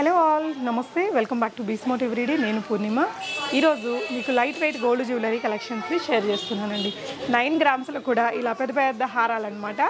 Hello all నమస్తే. Welcome back to బీస్మోట్ everyday నేను పూర్ణిమ. ఈరోజు మీకు లైట్ వెయిట్ గోల్డ్ జ్యువెలరీ కలెక్షన్స్ని షేర్ చేస్తున్నానండి. నైన్ గ్రామ్స్లో కూడా ఇలా పెద్ద పెద్ద హారాలన్నమాట.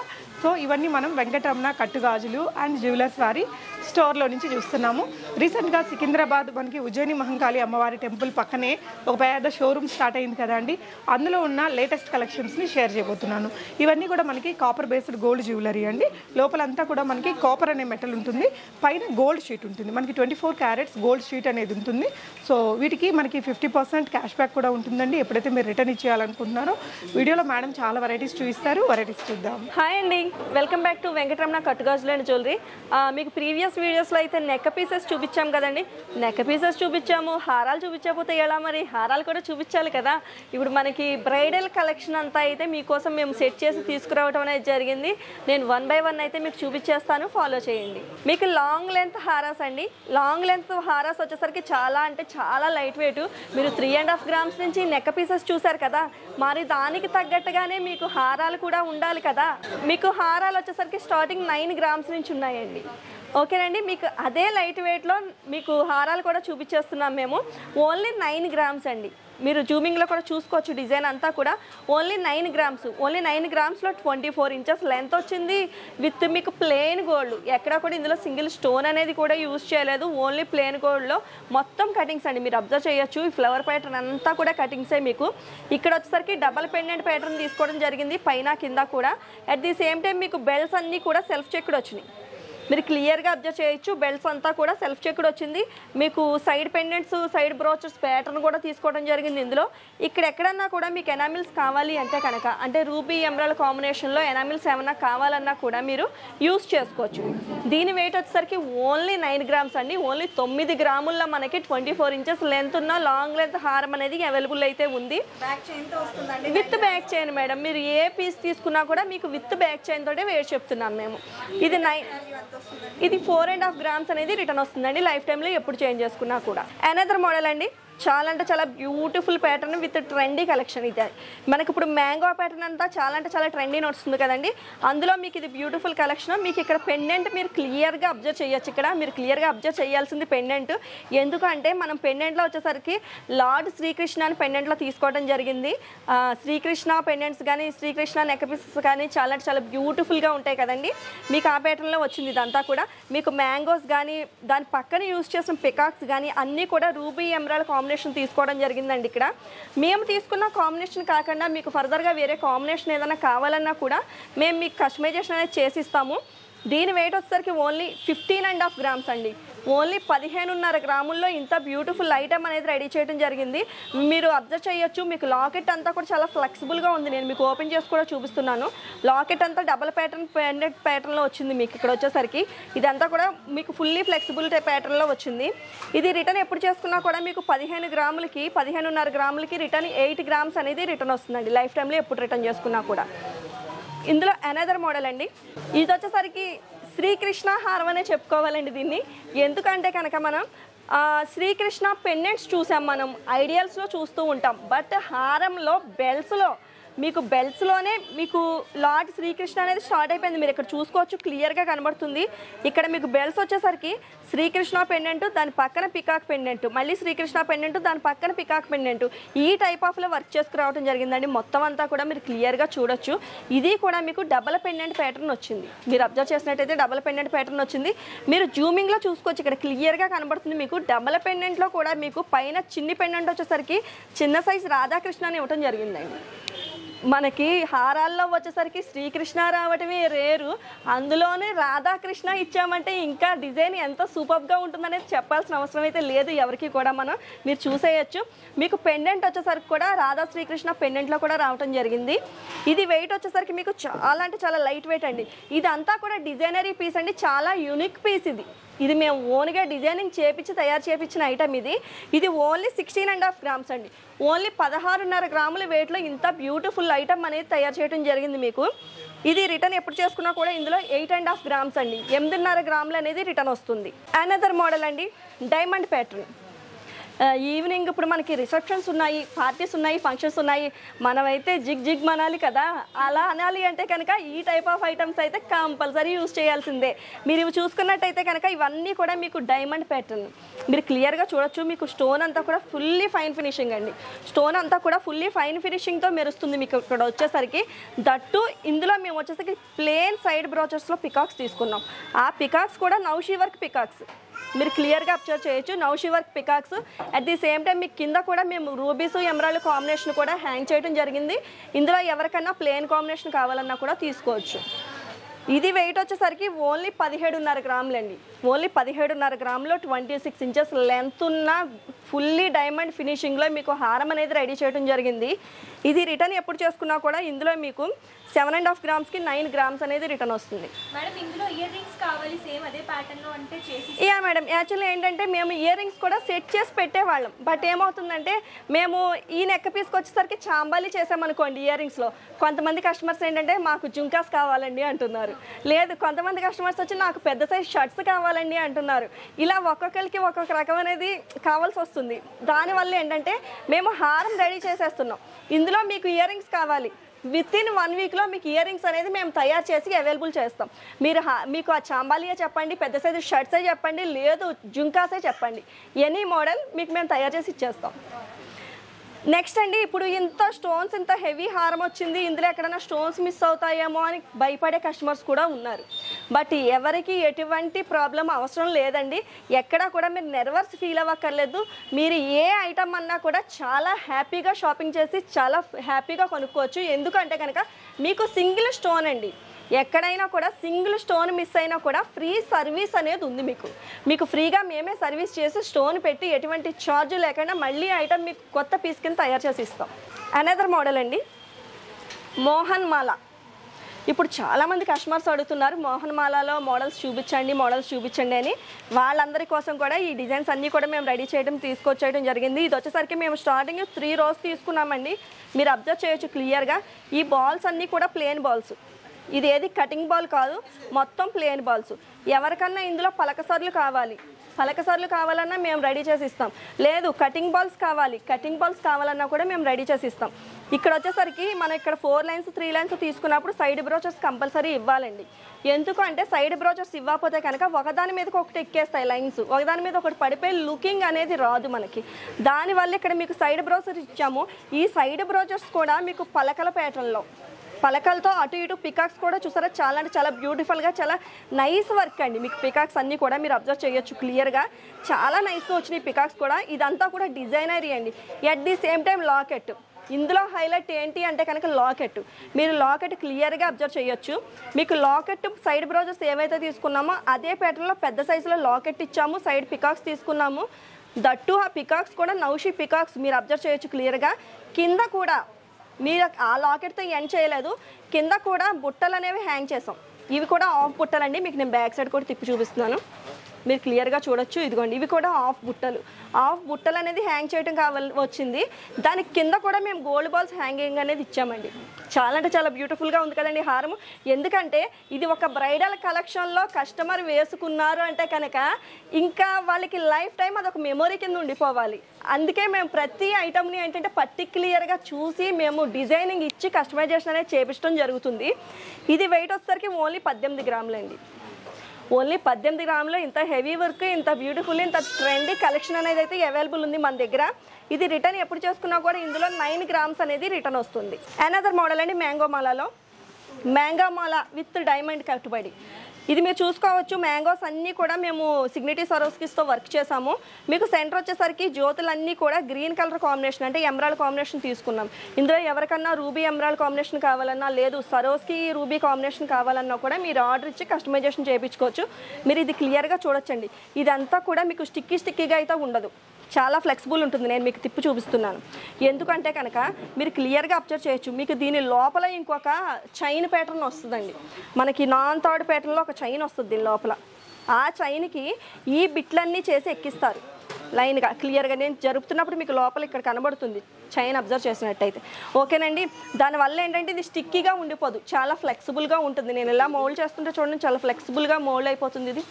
సో ఇవన్నీ మనం వెంకటరమణ కట్టుగాజులు అండ్ జ్యువెలర్స్ వారి స్టోర్లో నుంచి చూస్తున్నాము. రీసెంట్గా సికింద్రాబాద్ మనకి ఉజ్జయిని మహంకాళి అమ్మవారి టెంపుల్ పక్కనే ఒక పెద్ద షోరూమ్ స్టార్ట్ అయింది కదా అండి. అందులో ఉన్న లేటెస్ట్ కలెక్షన్స్ని షేర్ చేయబోతున్నాను. ఇవన్నీ కూడా మనకి కాపర్ బేస్డ్ గోల్డ్ జ్యువెలరీ అండి. లోపలంతా కూడా మనకి కాపర్ అనే మెటల్ ఉంటుంది. పైన గోల్డ్ షీట్ ఉంటుంది. మనకి twenty four carats gold sheet అనేది ఉంటుంది. సో వీటికి మనకి ఫిఫ్టీ పర్సెంట్ క్యాష్ బ్యాక్ కూడా ఉంటుందండి. ఎప్పుడైతే మీరు రిటర్న్ ఇచ్చేయాలనుకుంటున్నారో వీడియోలో మేడం చాలా వెరైటీస్ చూపిస్తారు. వెరైటీస్ చూద్దాం. హాయ్ అండి. Welcome back to Venkataramana కట్టుగాజులు and jewellery. ఆ, మీకు ప్రీవియస్ వీడియోస్లో అయితే నెక్ పీసెస్ చూపించాం కదండి. నెక్ పీసెస్ చూపించాము హారాలు చూపించకపోతే ఎలా మరి? హారాలు కూడా చూపించాలి కదా. ఇప్పుడు మనకి బ్రైడల్ కలెక్షన్ అంతా అయితే మీకోసం మేము సెట్ చేసి తీసుకురావడం అనేది జరిగింది. నేను వన్ బై వన్ అయితే మీకు చూపించేస్తాను ఫాలో చేయండి. మీకు లాంగ్ లెంత్ హారాస్ అండి. లాంగ్ లెంత్ హారాస్ వచ్చేసరికి చాలా అంటే చాలా లైట్ వెయిట్. మీరు త్రీ అండ్ హాఫ్ గ్రామ్స్ నుంచి నెక్ పీసెస్ చూసారు కదా. మరి దానికి తగ్గట్టుగానే మీకు హారాలు కూడా ఉండాలి కదా. మీకు హారాలు వచ్చేసరికి స్టార్టింగ్ నైన్ గ్రామ్స్ నుంచి ఉన్నాయండి. ఓకేనండి మీకు అదే లైట్ వెయిట్లో మీకు హారాలు కూడా చూపించేస్తున్నాం మేము. ఓన్లీ నైన్ గ్రామ్స్ అండి. మీరు జూమింగ్లో కూడా చూసుకోవచ్చు డిజైన్ అంతా కూడా. Only nine grams only nine గ్రామ్స్లో twenty four inches length వచ్చింది విత్ మీకు ప్లెయిన్ గోల్డ్ ఎక్కడ కూడా ఇందులో సింగిల్ స్టోన్ అనేది కూడా యూజ్ చేయలేదు. ఓన్లీ ప్లెయిన్ గోల్డ్లో మొత్తం కటింగ్స్ అండి. మీరు అబ్జర్వ్ చేయొచ్చు. ఈ ఫ్లవర్ ప్యాటర్న్ అంతా కూడా కటింగ్సే మీకు. ఇక్కడ వచ్చేసరికి డబల్ పెండెంట్ ప్యాటర్న్ తీసుకోవడం జరిగింది. పైన కింద కూడా. అట్ ది సేమ్ టైం మీకు బెల్ట్స్ అన్నీ కూడా సెల్ఫ్ చెక్డ్ వచ్చినాయి. మీరు క్లియర్గా అబ్జర్వ్ చేయొచ్చు. బెల్ట్స్ అంతా కూడా సెల్ఫ్ చెక్డ్ వచ్చింది. మీకు side pendants side brooches pattern కూడా తీసుకోవడం జరిగింది ఇందులో. ఇక్కడ ఎక్కడన్నా కూడా మీకు ఎనామిల్స్ కావాలి అంటే కనుక అంటే రూబీ ఎమరాల్ కాంబినేషన్లో ఎనామిల్స్ ఏమన్నా కావాలన్నా కూడా మీరు యూస్ చేసుకోవచ్చు. దీని వెయిట్ వచ్చేసరికి ఓన్లీ నైన్ గ్రామ్స్ అండి. ఓన్లీ తొమ్మిది గ్రాముల్లో మనకి ట్వంటీ ఫోర్ ఇంచెస్ లెంత్ ఉన్న లాంగ్ లెంత్ హారం అనేది అవైలబుల్ అయితే ఉంది. విత్ బ్యాక్ చైన్ మేడం మీరు ఏ పీస్ తీసుకున్నా కూడా మీకు విత్ బ్యాక్ చైన్ తోటే వేట్ చెప్తున్నాం మేము. ఇది నైన్ ఇది ఫోర్ అండ్ హాఫ్ గ్రామ్స్ అనేది రిటర్న్ వస్తుందండి. లైఫ్ టైంలో ఎప్పుడు చేంజ్ చేసుకున్నా కూడా. అనదర్ మోడల్ అండి. చాలా అంటే చాలా beautiful pattern with trendy collection ఇది. మనకి ఇప్పుడు మ్యాంగో ప్యాటర్న్ అంతా చాలా అంటే చాలా ట్రెండీ నడుస్తుంది కదండి. అందులో మీకు ఇది బ్యూటిఫుల్ కలెక్షన్ మీకు ఇక్కడ పెండెంట్ మీరు క్లియర్గా అబ్జర్వ్ చేయొచ్చు ఇక్కడ. మీరు క్లియర్గా అబ్జర్వ్ చేయాల్సింది పెండెంట్ ఎందుకంటే మనం పెండెంట్లో వచ్చేసరికి లార్డ్ శ్రీకృష్ణ అని పెండెంట్లో తీసుకోవడం జరిగింది. శ్రీకృష్ణ పెండెంట్స్ కానీ శ్రీకృష్ణ నెక్ పీసెస్ కానీ చాలా అంటే చాలా బ్యూటిఫుల్గా ఉంటాయి కదండి. మీకు ఆ ప్యాటర్న్లో వచ్చింది ఇదంతా కూడా. మీకు మ్యాంగోస్ కానీ దాని పక్కన యూస్ చేసిన పికాక్స్ కానీ అన్నీ కూడా రూబీ ఎమరాల్ కాంబినేషన్ తీసుకోవడం జరిగిందండి ఇక్కడ. మేము తీసుకున్న కాంబినేషన్ కాకుండా మీకు ఫర్దర్గా వేరే కాంబినేషన్ ఏదైనా కావాలన్నా కూడా మేము మీకు కస్టమైజేషన్ అనేది చేసిస్తాము. దీని వెయిట్ వచ్చేసరికి only fifteen and half grams అండి. ఓన్లీ పదిహేనున్నర గ్రాముల్లో ఇంత బ్యూటిఫుల్ ఐటమ్ అనేది రెడీ చేయడం జరిగింది. మీరు అబ్జర్వ్ చేయొచ్చు మీకు లాకెట్ అంతా కూడా చాలా ఫ్లెక్సిబుల్గా ఉంది. నేను మీకు ఓపెన్ చేసి కూడా చూపిస్తున్నాను. లాకెట్ అంతా డబల్ ప్యాటర్న్ పెండెడ్ ప్యాటర్న్లో వచ్చింది మీకు ఇక్కడ వచ్చేసరికి. ఇదంతా కూడా మీకు ఫుల్లీ ఫ్లెక్సిబుల్ ప్యాటర్న్లో వచ్చింది. ఇది రిటర్న్ ఎప్పుడు చేసుకున్నా కూడా మీకు పదిహేను గ్రాములకి పదిహేనున్నర గ్రాములకి రిటర్న్ ఎయిట్ గ్రామ్స్ అనేది రిటర్న్ వస్తుందండి. లైఫ్ టైంలో ఎప్పుడు రిటర్న్ చేసుకున్నా కూడా. ఇందులో అనదర్ మోడల్ అండి. ఇది వచ్చేసరికి శ్రీకృష్ణ హారం అనే చెప్పుకోవాలండి దీన్ని. ఎందుకంటే కనుక మనం శ్రీకృష్ణ పెండెంట్స్ చూసాం మనం ఐడియల్స్లో చూస్తూ ఉంటాం. బట్ హారంలో బెల్స్లో మీకు బెల్ట్స్లోనే మీకు లార్డ్ శ్రీకృష్ణ అనేది స్టార్ట్ అయిపోయింది. మీరు ఇక్కడ చూసుకోవచ్చు క్లియర్గా కనబడుతుంది. ఇక్కడ మీకు బెల్ట్స్ వచ్చేసరికి శ్రీకృష్ణ పెండెంట్ దాని పక్కన పికాక్ పెండెంట్ మళ్ళీ శ్రీకృష్ణ పెండెంట్ దాని పక్కన పికాక్ పెండెంట్ ఈ టైప్ ఆఫ్లో వర్క్ చేసుకురావడం జరిగిందండి. మొత్తం అంతా కూడా మీరు క్లియర్గా చూడొచ్చు. ఇది కూడా మీకు డబల్ పెండెంట్ ప్యాటర్న్ వచ్చింది. మీరు అబ్జర్వ్ చేసినట్టయితే డబల్ పెండెంట్ ప్యాటర్న్ వచ్చింది. మీరు జూమింగ్లో చూసుకోవచ్చు. ఇక్కడ క్లియర్గా కనబడుతుంది మీకు. డబల్ పెండెంట్లో కూడా మీకు పైన చిన్ని పెండెంట్ వచ్చేసరికి చిన్న సైజ్ రాధాకృష్ణ అని ఇవ్వడం జరిగిందండి. మనకి హారాల్లో వచ్చేసరికి శ్రీకృష్ణ రావటమే రేరు. అందులోనే రాధాకృష్ణ ఇచ్చామంటే ఇంకా డిజైన్ ఎంత సూపర్గా ఉంటుందనేది చెప్పాల్సిన అవసరం అయితే లేదు ఎవరికి కూడా మనం. మీరు చూసేయచ్చు. మీకు పెండెంట్ వచ్చేసరికి కూడా రాధా శ్రీకృష్ణ పెండెంట్లో కూడా రావటం జరిగింది. ఇది వెయిట్ వచ్చేసరికి మీకు చాలా అంటే చాలా లైట్ వెయిట్ అండి. ఇదంతా కూడా డిజైనరీ పీస్ అండి. చాలా యూనిక్ పీస్ ఇది. ఇది మేము ఓన్గా డిజైనింగ్ చేపించి తయారు చేపించిన ఐటమ్ ఇది. ఇది only sixteen and half grams అండి. ఓన్లీ పదహారున్నర గ్రాముల వెయిట్లో ఇంత బ్యూటిఫుల్ ఐటమ్ అనేది తయారు చేయడం జరిగింది మీకు. ఇది రిటర్న్ ఎప్పుడు చేసుకున్నా కూడా ఇందులో ఎయిట్ అండ్ హాఫ్ గ్రామ్స్ అండి. ఎనిమిదిన్నర గ్రాములు అనేది రిటర్న్ వస్తుంది. అనదర్ మోడల్ అండి డైమండ్ ప్యాటర్న్ ఈవినింగ్ ఇప్పుడు మనకి రిసెప్షన్స్ ఉన్నాయి పార్టీస్ ఉన్నాయి ఫంక్షన్స్ ఉన్నాయి. మనమైతే జిగ్ జిగ్ మనాలి కదా. అలా అనాలి అంటే కనుక ఈ టైప్ ఆఫ్ ఐటమ్స్ అయితే కంపల్సరీ యూజ్ చేయాల్సిందే. మీరు ఇవి చూసుకున్నట్టయితే కనుక ఇవన్నీ కూడా మీకు డైమండ్ ప్యాటర్న్ మీరు క్లియర్గా చూడొచ్చు మీకు స్టోన్ అంతా కూడా ఫుల్లీ ఫైన్ ఫినిషింగ్ అండి. స్టోన్ అంతా కూడా ఫుల్లీ ఫైన్ ఫినిషింగ్తో మెరుస్తుంది మీకు ఇక్కడ వచ్చేసరికి. దట్టు ఇందులో మేము వచ్చేసరికి ప్లేన్ సైడ్ బ్రోచర్స్లో పికాక్స్ తీసుకున్నాం. ఆ పికాక్స్ కూడా నౌషీ వర్క్ పికాక్స్ మీరు క్లియర్గా అబ్జర్వ్ చేయొచ్చు. నౌషి work peacocks at the same time మీకు కింద కూడా మేము రూబీస్ ఎమరాల్డ్ కాంబినేషన్ కూడా హ్యాంగ్ చేయడం జరిగింది. ఇందులో ఎవరికైనా ప్లేన్ కాంబినేషన్ కావాలన్నా కూడా తీసుకోవచ్చు. ఇది వెయిట్ వచ్చేసరికి ఓన్లీ పదిహేడున్నర గ్రాములండి. ఓన్లీ పదిహేడున్నర గ్రాములో ట్వంటీ సిక్స్ ఇంచెస్ లెంత్ ఉన్న ఫుల్లీ డైమండ్ ఫినిషింగ్లో మీకు హారం అనేది రెడీ చేయడం జరిగింది. ఇది రిటర్న్ ఎప్పుడు చేసుకున్నా కూడా ఇందులో మీకు సెవెన్ అండ్ హాఫ్ గ్రామ్స్కి నైన్ గ్రామ్స్ అనేది రిటర్న్ వస్తుంది. మేడం ఇందులో ఇయర్ రింగ్స్ కావాలి సేమ్ అదే ప్యాటర్న్లో అంటే చేసి యా మేడం యాక్చువల్లీ ఏంటంటే మేము ఇయర్ రింగ్స్ కూడా సెట్ చేసి పెట్టేవాళ్ళం. బట్ ఏమవుతుందంటే మేము ఈ నెక్ పీస్కి వచ్చేసరికి చాంబాలి చేసామనుకోండి ఇయర్ రింగ్స్లో కొంతమంది కస్టమర్స్ ఏంటంటే మాకు జుంకాస్ కావాలండి అంటున్నారు. లేదు కొంతమంది కస్టమర్స్ వచ్చి నాకు పెద్ద సైజ్ షర్ట్స్ కావాలండి అంటున్నారు. ఇలా ఒక్కొక్కరికి ఒక్కొక్క రకం అనేది కావాల్సి వస్తుంది. దానివల్ల ఏంటంటే మేము హారం రెడీ చేసేస్తున్నాం. ఇందులో మీకు ఇయర్ రింగ్స్ కావాలి. విత్ ఇన్ వన్ వీక్లో మీకు ఇయర్ రింగ్స్ అనేది మేము తయారు చేసి అవైలబుల్ చేస్తాం. మీరు హా- మీకు ఆ చాంబాలియా చెప్పండి పెద్ద సైజు షర్ట్సే చెప్పండి లేదు జుంకాసే చెప్పండి. ఎనీ మోడల్ మీకు మేము తయారు చేసి ఇచ్చేస్తాం. నెక్స్ట్ అండి ఇప్పుడు ఇంత స్టోన్స్ ఇంత హెవీ హారం వచ్చింది ఇందులో ఎక్కడైనా స్టోన్స్ మిస్ అవుతాయేమో అని భయపడే కస్టమర్స్ కూడా ఉన్నారు. బట్ ఎవరికి ఎటువంటి ప్రాబ్లం అవసరం లేదండి. ఎక్కడా కూడా మీరు నెర్వర్స్ ఫీల్ అవ్వక్కర్లేదు. మీరు ఏ ఐటమ్ అన్నా కూడా చాలా హ్యాపీగా షాపింగ్ చేసి చాలా హ్యాపీగా కొనుక్కోవచ్చు. ఎందుకంటే కనుక మీకు సింగిల్ స్టోన్ అండి. ఎక్కడైనా కూడా సింగిల్ స్టోన్ మిస్ అయినా కూడా ఫ్రీ సర్వీస్ అనేది ఉంది మీకు. మీకు ఫ్రీగా మేమే సర్వీస్ చేసి స్టోన్ పెట్టి ఎటువంటి ఛార్జ్ లేకుండా మళ్ళీ ఐటమ్ మీకు కొత్త పీస్ కింద తయారు చేసి ఇస్తాం. అనదర్ మోడల్ అండి. మోహన్ మాల. ఇప్పుడు చాలామంది కస్టమర్స్ అడుగుతున్నారు మోహన్ మాలలో మోడల్స్ చూపించండి మోడల్స్ చూపించండి అని. వాళ్ళందరి కోసం కూడా ఈ డిజైన్స్ అన్నీ కూడా మేము రెడీ చేయడం తీసుకొచ్చేయడం జరిగింది. ఇది వచ్చేసరికి మేము స్టార్టింగ్ త్రీ రోజు తీసుకున్నామండి. మీరు అబ్జర్వ్ చేయొచ్చు క్లియర్గా ఈ బాల్స్ అన్నీ కూడా ప్లేన్ బాల్స్ ఇది ఏది కటింగ్ బాల్ కాదు మొత్తం ప్లేన్ బాల్స్. ఎవరికన్నా ఇందులో పలకసర్లు కావాలి. పలకసర్లు కావాలన్నా మేము రెడీ చేసి ఇస్తాం. లేదు కటింగ్ బాల్స్ కావాలి. కటింగ్ బాల్స్ కావాలన్నా కూడా మేము రెడీ చేసి ఇస్తాం. ఇక్కడ వచ్చేసరికి మనం ఇక్కడ ఫోర్ లైన్స్ త్రీ లైన్స్ తీసుకున్నప్పుడు సైడ్ బ్రోచర్స్ కంపల్సరీ ఇవ్వాలండి. ఎందుకు అంటే సైడ్ బ్రోచర్స్ ఇవ్వకపోతే కనుక ఒకదాని మీదకి ఒకటి ఎక్కేస్తాయి లైన్స్. ఒకదాని మీద ఒకటి పడిపోయి లుకింగ్ అనేది రాదు మనకి. దానివల్ల ఇక్కడ మీకు సైడ్ బ్రోచర్ ఇచ్చాము. ఈ సైడ్ బ్రోచర్స్ కూడా మీకు పలకల పేటల్లో పలకలతో అటు ఇటు పికాక్స్ కూడా చూసారా? చాలా అంటే చాలా బ్యూటిఫుల్గా చాలా నైస్ వర్క్ అండి. మీకు పికాక్స్ అన్నీ కూడా మీరు అబ్జర్వ్ చేయొచ్చు క్లియర్గా చాలా నైస్గా వచ్చినాయి పికాక్స్ కూడా. ఇదంతా కూడా డిజైనరీ అండి. At the same time locket ఇందులో హైలైట్ ఏంటి అంటే కనుక లాకెట్ మీరు లాకెట్ క్లియర్గా అబ్జర్వ్ చేయొచ్చు. మీకు లాకెట్ సైడ్ బ్రౌజర్స్ ఏవైతే తీసుకున్నామో అదే ప్యాటర్న్లో పెద్ద సైజులో లాకెట్ ఇచ్చాము సైడ్ పికాక్స్ తీసుకున్నాము. దట్టు ఆ పికాక్స్ కూడా నౌషి పికాక్స్ మీరు అబ్జర్వ్ చేయొచ్చు క్లియర్గా కింద కూడా మీరు ఆ లాకెట్తో ఎండ్ చేయలేదు. కింద కూడా బుట్టలు అనేవి హ్యాంగ్ చేసాం. ఇవి కూడా ఆఫ్ బుట్టలండి. మీకు నేను బ్యాక్ సైడ్ కూడా తిప్పి చూపిస్తున్నాను. మీరు క్లియర్గా చూడొచ్చు. ఇదిగోండి ఇవి కూడా ఆఫ్ బుట్టలు. ఆఫ్ బుట్టలు అనేది హ్యాంగ్ చేయడం కావాలి వచ్చింది. దాని కింద కూడా మేము గోల్డ్ బాల్స్ హ్యాంగింగ్ అనేది ఇచ్చామండి. చాలా అంటే చాలా బ్యూటిఫుల్గా ఉంది కదండి హారం ఎందుకంటే ఇది ఒక బ్రైడల్ కలెక్షన్లో కస్టమర్ వేసుకున్నారు అంటే కనుక ఇంకా వాళ్ళకి లైఫ్ టైం అది ఒక మెమొరీ కింద ఉండిపోవాలి. అందుకే మేము ప్రతి ఐటమ్ని ఏంటంటే పర్టిక్యులర్గా చూసి మేము డిజైనింగ్ ఇచ్చి కస్టమైజేషన్ అనేది చేపించడం జరుగుతుంది. ఇది వెయిట్ వచ్చేసరికి ఓన్లీ పద్దెనిమిది గ్రాములండి. ఓన్లీ పద్దెనిమిది గ్రాములో ఇంత హెవీ వర్క్ ఇంత బ్యూటిఫుల్ ఇంత ట్రెండీ కలెక్షన్ అనేది అయితే అవైలబుల్ ఉంది మన దగ్గర. ఇది రిటర్న్ ఎప్పుడు చేసుకున్నా కూడా ఇందులో నైన్ గ్రామ్స్ అనేది రిటర్న్ వస్తుంది. అనదర్ మోడల్ అండి మ్యాంగో మాలలో మ్యాంగో మాల విత్ డైమండ్ కట్టుబడి ఇది మీరు చూసుకోవచ్చు. మ్యాంగోస్ అన్నీ కూడా మేము సిగ్నిటీ సరోస్కిస్తో వర్క్ చేసాము మీకు సెంటర్ వచ్చేసరికి జ్యోతులన్నీ కూడా గ్రీన్ కలర్ కాంబినేషన్ అంటే ఎమరాల్ కాంబినేషన్ తీసుకున్నాం. ఇందులో ఎవరికన్నా రూబీ ఎమరాల్ కాంబినేషన్ కావాలన్నా లేదు సరోస్కి రూబీ కాంబినేషన్ కావాలన్నా కూడా మీరు ఆర్డర్ ఇచ్చి కస్టమైజేషన్ చేయించుకోవచ్చు. మీరు ఇది క్లియర్గా చూడొచ్చండి. ఇదంతా కూడా మీకు స్టిక్కీ స్టిక్కీగా అయితే ఉండదు. చాలా ఫ్లెక్సిబుల్ ఉంటుంది. నేను మీకు తిప్పి చూపిస్తున్నాను. ఎందుకంటే కనుక మీరు క్లియర్గా అబ్జర్వ్ చేయొచ్చు. మీకు దీని లోపల ఇంకొక చైన్ ప్యాటర్న్ వస్తుందండి. మనకి నాన్ థర్డ్ ప్యాటర్న్లో ఒక చైన్ వస్తుంది దీని లోపల. ఆ చైన్కి ఈ బిట్లన్నీ చేసి ఎక్కిస్తారు. లైన్గా క్లియర్గా నేను జరుపుతున్నప్పుడు మీకు లోపల ఇక్కడ కనబడుతుంది. చైన్ అబ్జర్వ్ చేసినట్టయితే. ఓకేనండి? దానివల్ల ఏంటంటే ఇది స్టిక్కీగా ఉండిపోదు. చాలా ఫ్లెక్సిబుల్గా ఉంటుంది. నేను ఇలా మోల్డ్ చేస్తుంటే చూడండి చాలా ఫ్లెక్సిబుల్గా మోల్డ్ అయిపోతుంది ఇది.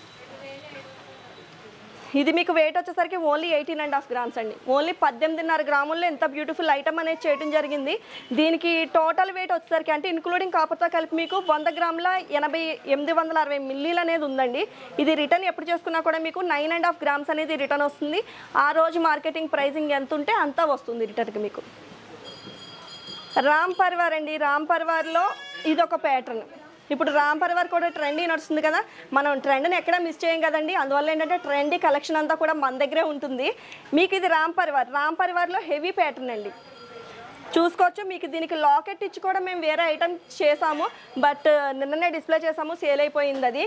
ఇది మీకు వెయిట్ వచ్చేసరికి only eighteen and half grams అండి. ఓన్లీ పద్దెనిమిదిన్నర గ్రాముల్లో ఎంత బ్యూటిఫుల్ ఐటమ్ అనేది చేయడం జరిగింది. దీనికి టోటల్ వెయిట్ వచ్చేసరికి అంటే ఇంక్లూడింగ్ కాపర్తో కలిపి మీకు వంద గ్రాముల ఎనభై ఎనిమిది వందల అరవై మిల్లీలు అనేది ఉందండి. ఇది రిటర్న్ ఎప్పుడు చేసుకున్నా కూడా మీకు నైన్ అండ్ హాఫ్ గ్రామ్స్ అనేది రిటర్న్ వస్తుంది. ఆ రోజు మార్కెటింగ్ ప్రైజింగ్ ఎంత ఉంటే అంతా వస్తుంది రిటర్న్కి మీకు. రామ్ పర్వార్ అండి. రామ్ పర్వార్లో ఇది ఒక ప్యాటర్న్ ఇప్పుడు రామ్ పర్వర్ కూడా ట్రెండీ నడుస్తుంది కదా. మనం ట్రెండ్ని ఎక్కడ మిస్ చేయం కదండి? అందువల్ల ఏంటంటే ట్రెండీ కలెక్షన్ అంతా కూడా మన దగ్గరే ఉంటుంది. మీకు ఇది రామ్ పర్వార్. రామ్ పర్వార్లో హెవీ ప్యాటర్న్ అండి. చూసుకోవచ్చు మీకు దీనికి లాకెట్ ఇచ్చి కూడా మేము వేరే ఐటమ్ చేసాము. బట్ uh, నిన్ననే డిస్ప్లే చేసాము సేల్ అయిపోయింది అది.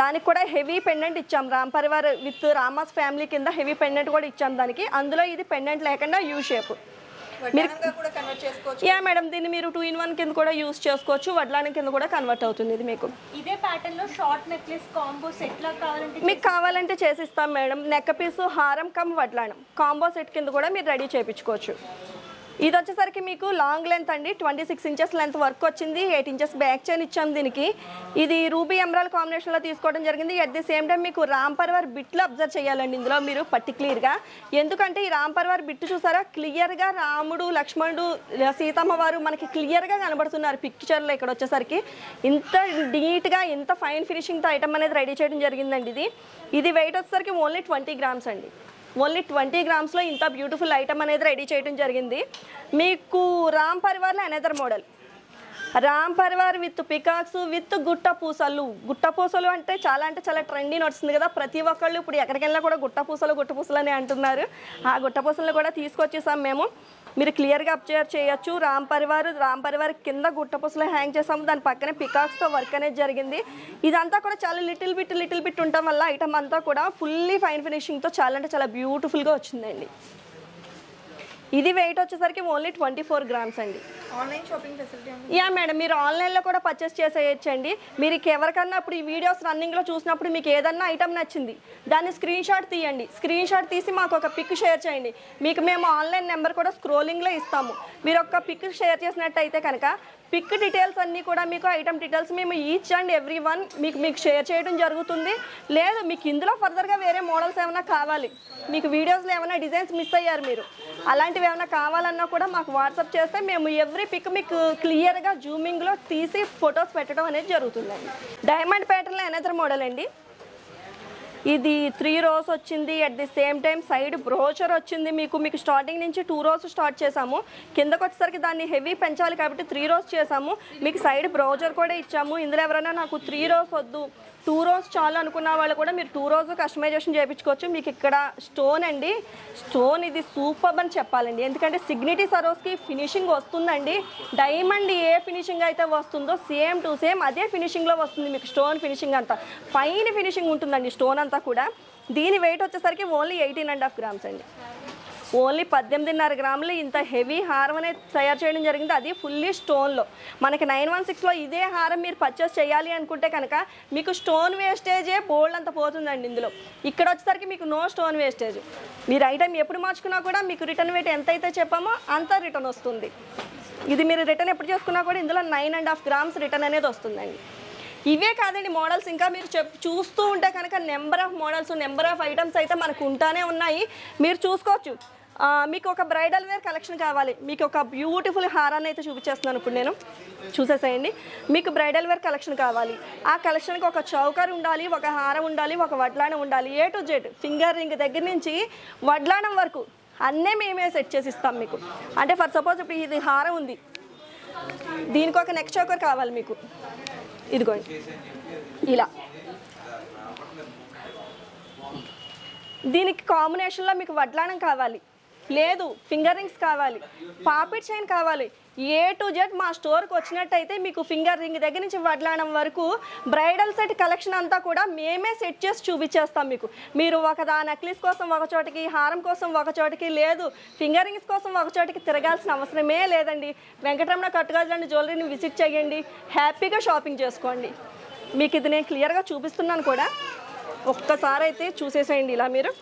దానికి కూడా హెవీ పెండెంట్ ఇచ్చాం. రామ్ పరివార్ విత్ రామాస్ ఫ్యామిలీ కింద హెవీ పెండెంట్ కూడా ఇచ్చాం దానికి. అందులో ఇది పెండెంట్ లేకుండా యూ షేప్ చేసుకోవచ్చు. యా మేడం దీన్ని మీరు టూ ఇన్ వన్ కింద కూడా యూస్ చేసుకోవచ్చు వడ్లానం కింద కూడా కన్వర్ట్ అవుతుంది ఇది మీకు. ఇదే ప్యాటర్న్లో షార్ట్ నెక్లెస్ కాంబో సెట్ లా కావాలంటే మీకు కావాలంటే చేసిస్తాం మేడం. నెక్ పీసు హారం కమ్ వడ్లానం. కాంబో సెట్ కింద కూడా మీరు రెడీ చేయించుకోవచ్చు ఇది వచ్చేసరికి మీకు లాంగ్ లెంత్ అండి. Twenty six inches length work వచ్చింది. ఎయిట్ ఇంచెస్ బ్యాక్ చైన్ ఇచ్చాం దీనికి. ఇది రూబీ ఎమరాల్ కాంబినేషన్లో తీసుకోవడం జరిగింది. అట్ ది సేమ్ టైం మీకు రామ్ పర్వర్ బిట్లు అబ్జర్వ్ చేయాలండి ఇందులో మీరు పర్టిక్యులర్గా. ఎందుకంటే ఈ రామ్ పర్వర్ బిట్టు చూసారా? క్లియర్గా రాముడు లక్ష్మణుడు సీతమ్మ వారు మనకి క్లియర్గా కనబడుతున్నారు పిక్చర్లో ఇక్కడ వచ్చేసరికి. ఇంత నీట్గా ఇంత ఫైన్ ఫినిషింగ్తో ఐటమ్ అనేది రెడీ చేయడం జరిగిందండి ఇది. ఇది వెయిట్ వచ్చేసరికి ఓన్లీ ట్వంటీ గ్రామ్స్ అండి. ఓన్లీ ట్వంటీ గ్రామ్స్లో ఇంత బ్యూటిఫుల్ ఐటమ్ అనేది రెడీ చేయడం జరిగింది. మీకు Ram పరివార్లో another model Ram Parivar with peacocks with గుట్ట పూసలు గుట్ట పూసలు అంటే చాలా అంటే చాలా ట్రెండీ నడుస్తుంది కదా. ప్రతి ఒక్కళ్ళు ఇప్పుడు ఎక్కడికి వెళ్ళినా కూడా గుట్ట పూసలు గుట్ట పూసలు అని అంటున్నారు. ఆ గుట్ట పూసలు కూడా తీసుకొచ్చేసాం మేము. మీరు క్లియర్గా అబ్జర్వ్ చేయొచ్చు. రామ్ పరివార్ రామ్ పరివార్ కింద గుట్టపుసలు హ్యాంగ్ చేసాము దాని పక్కనే పికాక్స్తో వర్క్ అనేది జరిగింది. ఇదంతా కూడా చాలా లిటిల్ బిట్ లిటిల్ బిట్ ఉండటం వల్ల ఐటమ్ అంతా కూడా ఫుల్లీ ఫైన్ ఫినిషింగ్తో చాలా అంటే చాలా బ్యూటిఫుల్గా వచ్చిందండి. ఇది వెయిట్ వచ్చేసరికి ఓన్లీ ట్వంటీ ఫోర్ గ్రామ్స్ అండి online shopping facility yeah madam మీరు ఆన్లైన్లో కూడా పర్చేస్ చేసేయచ్చండి. మీరు ఎవరికన్నా ఇప్పుడు ఈ వీడియోస్ రన్నింగ్లో చూసినప్పుడు మీకు ఏదన్నా ఐటమ్ నచ్చింది దాన్ని స్క్రీన్ షాట్ తీయండి. స్క్రీన్ షాట్ తీసి మాకు ఒక పిక్ షేర్ చేయండి. మీకు మేము ఆన్లైన్ నెంబర్ కూడా స్క్రోలింగ్లో ఇస్తాము. మీరు ఒక పిక్ షేర్ చేసినట్టయితే కనుక పిక్ డీటెయిల్స్ అన్నీ కూడా మీకు ఐటమ్ డీటెయిల్స్ మేము ఈచ్ అండ్ ఎవ్రీ వన్ మీకు మీకు షేర్ చేయడం జరుగుతుంది. లేదు మీకు ఇందులో ఫర్దర్గా వేరే మోడల్స్ ఏమైనా కావాలి? మీకు వీడియోస్లో ఏమైనా డిజైన్స్ మిస్ అయ్యారు మీరు? అలాంటివి ఏమైనా కావాలన్నా కూడా మాకు వాట్సాప్ చేస్తే మేము ఎవ్రీ పిక్ మీకు క్లియర్గా జూమింగ్లో తీసి ఫొటోస్ పెట్టడం అనేది జరుగుతుందండి. డైమండ్ ప్యాటర్న్లో ఎనదర్ మోడల్ అండి. ఇది త్రీ రోస్ వచ్చింది. At the same time side brooch వచ్చింది మీకు. మీకు స్టార్టింగ్ నుంచి టూ రోస్ స్టార్ట్ చేసాము కిందకు వచ్చేసరికి దాన్ని హెవీ పెంచాలి కాబట్టి త్రీ రోస్ చేసాము మీకు సైడ్ బ్రోచర్ కూడా ఇచ్చాము. ఇందులో ఎవరైనా నాకు త్రీ రోస్ వద్దు టూ రోస్ చాలు అనుకున్న వాళ్ళు కూడా మీరు టూ రోజు కస్టమైజేషన్ చేయించుకోవచ్చు. మీకు ఇక్కడ స్టోన్ అండి. స్టోన్ ఇది సూపర్ అని చెప్పాలండి. ఎందుకంటే సిగ్నిటీ సరోస్కి ఫినిషింగ్ వస్తుందండి. డైమండ్ ఏ ఫినిషింగ్ అయితే వస్తుందో సేమ్ టు సేమ్ అదే ఫినిషింగ్లో వస్తుంది మీకు స్టోన్ ఫినిషింగ్ అంతా. ఫైన్ ఫినిషింగ్ ఉంటుందండి స్టోన్ అంతా కూడా. దీని వెయిట్ వచ్చేసరికి only eighteen and half grams అండి. ఓన్లీ పద్దెనిమిదిన్నర గ్రాములు ఇంత హెవీ హారం అనేది తయారు చేయడం జరిగింది. అది ఫుల్లీ స్టోన్లో మనకి నైన్ వన్ సిక్స్లో ఇదే హారం మీరు పర్చేస్ చేయాలి అనుకుంటే కనుక మీకు స్టోన్ వేస్టేజే బోల్డ్ అంత పోతుందండి ఇందులో. ఇక్కడ వచ్చేసరికి మీకు నో స్టోన్ వేస్టేజ్ మీరు ఐటమ్ ఎప్పుడు మార్చుకున్నా కూడా మీకు రిటర్న్ వెయిట్ ఎంత అయితే చెప్పామో అంత రిటర్న్ వస్తుంది. ఇది మీరు రిటర్న్ ఎప్పుడు చేసుకున్నా కూడా ఇందులో nine and half grams return అనేది వస్తుందండి. ఇవే కాదండి మోడల్స్ ఇంకా మీరు చెప్ చూస్తూ ఉంటే కనుక number of models number of items అయితే మనకు ఉంటానే ఉన్నాయి. మీరు చూసుకోవచ్చు. మీకు ఒక బ్రైడల్ వేర్ కలెక్షన్ కావాలి. మీకు ఒక బ్యూటిఫుల్ హారాన్ని అయితే చూపించేస్తున్నాను ఇప్పుడు నేను. చూసేసేయండి. మీకు బ్రైడల్ వేర్ కలెక్షన్ కావాలి. ఆ కలెక్షన్కి ఒక చౌకర్ ఉండాలి ఒక హారం ఉండాలి ఒక వడ్లానం ఉండాలి. A to Z finger ring దగ్గర నుంచి వడ్లానం వరకు అన్నీ మేమే సెట్ చేసి ఇస్తాం మీకు. అంటే ఫర్ సపోజ్ ఇప్పుడు ఇది హారం ఉంది. దీనికి ఒక నెక్ చౌకర్ కావాలి మీకు. ఇదిగోండి. ఇలా. దీనికి కాంబినేషన్లో మీకు వడ్లానం కావాలి. లేదు ఫింగర్ రింగ్స్ కావాలి పాపిట్ చైన్ కావాలి. ఏ టు జెడ్ మా స్టోర్కి వచ్చినట్టయితే మీకు ఫింగర్ రింగ్ దగ్గర నుంచి వడ్లాడడం వరకు బ్రైడల్ సెట్ కలెక్షన్ అంతా కూడా మేమే సెట్ చేసి చూపించేస్తాం మీకు. మీరు ఒక దా నెక్లెస్ కోసం ఒక చోటికి హారం కోసం ఒక చోటికి లేదు ఫింగర్ రింగ్స్ కోసం ఒక చోటికి తిరగాల్సిన అవసరమే లేదండి. వెంకటరమణ కట్టుగాజులండి జ్యువెలరీని విజిట్ చేయండి హ్యాపీగా షాపింగ్ చేసుకోండి. మీకు ఇది నేను క్లియర్గా చూపిస్తున్నాను కూడా. ఒక్కసారి అయితే చూసేసేయండి ఇలా మీరు.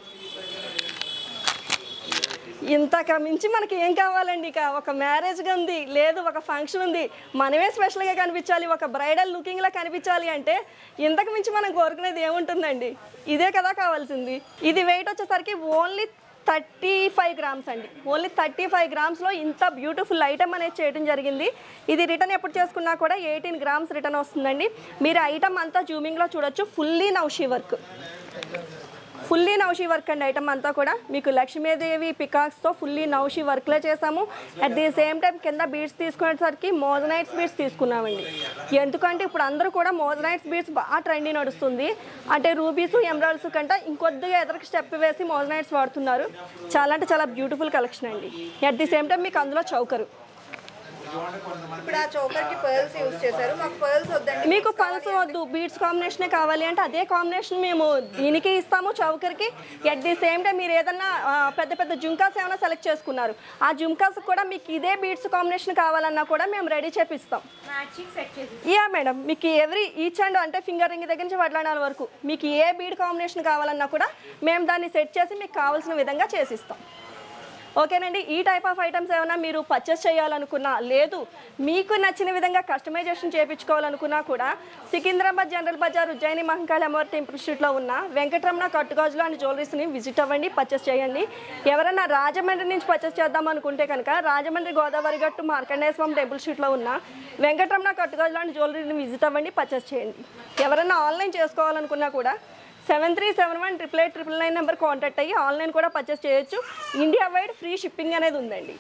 ఇంతక మించి మనకి ఏం కావాలండి? ఇక ఒక మ్యారేజ్గా ఉంది లేదు ఒక ఫంక్షన్ ఉంది. మనమే స్పెషల్గా కనిపించాలి ఒక బ్రైడల్ లుకింగ్లా కనిపించాలి అంటే ఇంతకు మించి మనం కోరుకునేది ఏముంటుందండి? ఇదే కదా కావాల్సింది. ఇది వెయిట్ వచ్చేసరికి ఓన్లీ థర్టీ ఫైవ్ గ్రామ్స్ అండి. ఓన్లీ థర్టీ ఫైవ్ గ్రామ్స్లో ఇంత బ్యూటిఫుల్ ఐటమ్ అనేది చేయడం జరిగింది. ఇది రిటర్న్ ఎప్పుడు చేసుకున్నా కూడా ఎయిటీన్ గ్రామ్స్ రిటర్న్ వస్తుందండి. మీరు ఐటమ్ అంతా జూమింగ్లో చూడొచ్చు. ఫుల్లీ నౌషీ వర్క్ ఫుల్లీ నౌషీ వర్క్ అండి ఐటమ్ అంతా కూడా. మీకు లక్ష్మీదేవి పికాక్స్తో ఫుల్లీ నౌషీ వర్క్లో చేసాము అట్ ది సేమ్ టైం కింద బీడ్స్ తీసుకునేసరికి మోజనైట్స్ బీడ్స్ తీసుకున్నామండి. ఎందుకంటే ఇప్పుడు అందరూ కూడా మోజనైట్స్ బీడ్స్ బాగా ట్రెండింగ్ నడుస్తుంది. అంటే రూబీస్ ఎమరాల్డ్స్ కంటే ఇంకొద్దిగా ఎదరికి స్టెప్ వేసి మోజనైట్స్ వాడుతున్నారు. చాలా అంటే చాలా బ్యూటిఫుల్ కలెక్షన్ అండి. అట్ ది సేమ్ టైం మీకు అందులో చౌకరు. ఇప్పుడు ఆ పర్ల్స్ యూజ్ చేశారు. మాకు పర్ల్స్ వద్దండి. మీకు పల్స్ వద్దు. బీడ్స్ కాంబినేషనే కావాలి అంటే అదే కాంబినేషన్ మేము దీనికి ఇస్తాము చౌకర్కి. ఎట్ ది సేమ్ టైం మీరు ఏదన్నా పెద్ద పెద్ద జుంకాస్ ఏమైనా సెలెక్ట్ చేసుకున్నారు. ఆ జుంకాస్ కూడా మీకు ఇదే బీడ్స్ కాంబినేషన్ కావాలన్నా కూడా మేము రెడీ చేపిస్తాం. మ్యాచింగ్ సెట్ చేసి యా మేడం. మీకు ఎవ్రీ ఈచ్ అండ్ అంటే ఫింగర్ రింగ్ దగ్గర నుంచి వడ్లాడాల వరకు. మీకు ఏ బీడ్ కాంబినేషన్ కావాలన్నా కూడా మేము దాన్ని సెట్ చేసి మీకు కావాల్సిన విధంగా చేసిస్తాం. ఓకేనండి ఈ టైప్ ఆఫ్ ఐటమ్స్ ఏమైనా మీరు పర్చేస్ చేయాలనుకున్నా లేదు మీకు నచ్చిన విధంగా కస్టమైజేషన్ చేయించుకోవాలనుకున్నా కూడా సికింద్రాబాద్ జనరల్ బజార్ ఉజ్జయిని మహంకాళి అమ్మవారి టెంపుల్ ఉన్న వెంకటరమణ కట్టుగాజులు అండ్ జ్యువెలరీస్ని విజిట్ అవ్వండి పర్చేస్ చేయండి. ఎవరైనా రాజమండ్రి నుంచి పర్చేస్ చేద్దాం అనుకుంటే కనుక రాజమండ్రి గోదావరి గట్టు మార్కండేశ్వరం టెంపుల్ స్ట్రీట్లో ఉన్న వెంకటరమణ కట్టుగాజులు అండ్ జ్యువెలరీని విజిట్ అవ్వండి పర్చేస్ చేయండి. ఎవరైనా ఆన్లైన్ చేసుకోవాలనుకున్నా కూడా seven three seven one triple eight triple nine number contact అయ్యి ఆన్లైన్ కూడా పర్చేస్ చేయొచ్చు. ఇండియా వైడ్ ఫ్రీ షిప్పింగ్ అనేది ఉందండి.